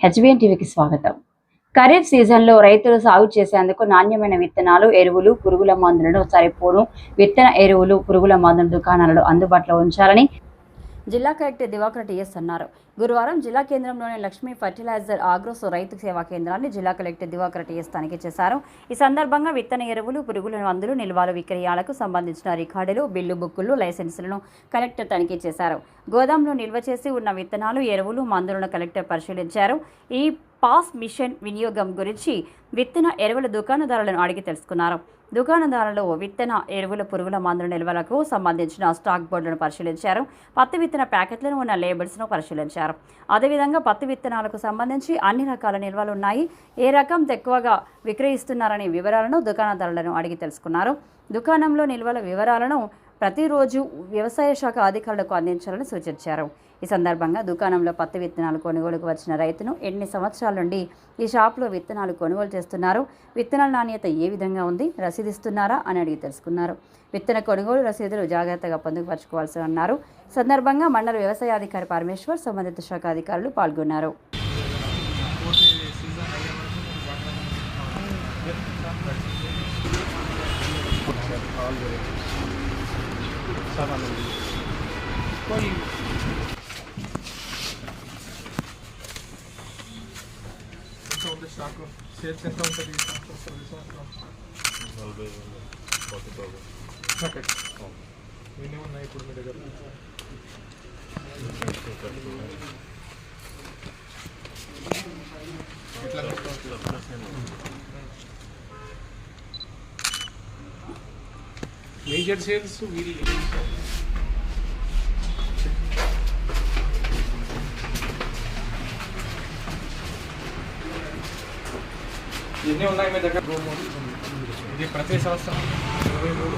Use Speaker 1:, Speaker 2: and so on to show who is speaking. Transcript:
Speaker 1: HBN టీవీకి స్వాగతం. ఖరీఫ్ సీజన్లో రైతులు సాగు చేసేందుకు నాణ్యమైన విత్తనాలు ఎరువులు పురుగుల మందులను సరిపోను విత్తన ఎరువులు పురుగుల మందుల దుకాణాలలో అందుబాటులో ఉంచాలని జిల్లా కలెక్టర్ దివాకర్ టిఎస్ అన్నారు. గురువారం జిల్లా కేంద్రంలోని లక్ష్మీ ఫర్టిలైజర్ ఆగ్రోస్ రైతు సేవా కేంద్రాన్ని జిల్లా కలెక్టర్ దివాకర్ టిఎస్ తనిఖీ చేశారు. ఈ సందర్భంగా విత్తన ఎరువులు పురుగుల మందులు నిల్వలు విక్రయాలకు సంబంధించిన రికార్డులు బిల్లు బుక్కులు లైసెన్సులను కలెక్టర్ తనిఖీ చేశారు. గోదాంలో నిల్వ చేసి ఉన్న విత్తనాలు ఎరువులు మందులను కలెక్టర్ పరిశీలించారు. ఈ పాస్ మిషన్ వినియోగం గురించి విత్తన ఎరువుల దుకాణదారులను అడిగి తెలుసుకున్నారు. దుకాణదారులు విత్తన ఎరువుల పురుగుల మందుల నిల్వలకు సంబంధించిన స్టాక్ బోర్డులను పరిశీలించారు. పత్తి విత్తన ప్యాకెట్లను ఉన్న లేబుల్స్ను పరిశీలించారు. అదేవిధంగా పత్తి విత్తనాలకు సంబంధించి అన్ని రకాల నిల్వలు ఉన్నాయి. ఏ రకం ఎక్కువగా విక్రయిస్తున్నారనే వివరాలను దుకాణదారులను అడిగి తెలుసుకున్నారు. దుకాణంలో నిల్వల వివరాలను ప్రతిరోజు వ్యవసాయ శాఖ అధికారులకు అందించాలని సూచించారు. ఈ సందర్భంగా దుకాణంలో పత్తి విత్తనాలు కొనుగోలుకు వచ్చిన రైతును ఎన్ని సంవత్సరాల నుండి ఈ షాప్లో విత్తనాలు కొనుగోలు చేస్తున్నారు? విత్తనాల నాణ్యత ఏ విధంగా ఉంది? రసీదిస్తున్నారా? అని అడిగి తెలుసుకున్నారు. విత్తన కొనుగోలు రసీదులు జాగ్రత్తగా పొందుపరచుకోవాల్సి అన్నారు. సందర్భంగా మండల వ్యవసాయ అధికారి పరమేశ్వర్ సంబంధిత శాఖ అధికారులు పాల్గొన్నారు.
Speaker 2: ఎంత ఉంది స్టాక్ సేల్స్ ఎంత ఉంటుంది ఈ
Speaker 3: నలభై
Speaker 2: ప్యాకెట్ ఉన్నాయి ఇప్పుడు మీ దగ్గర మేజర్ సేల్స్ వీళ్ళు ఎన్ని ఉన్నాయి మీ దగ్గర ఇది ప్రతి సంవత్సరం ఇరవై మూడు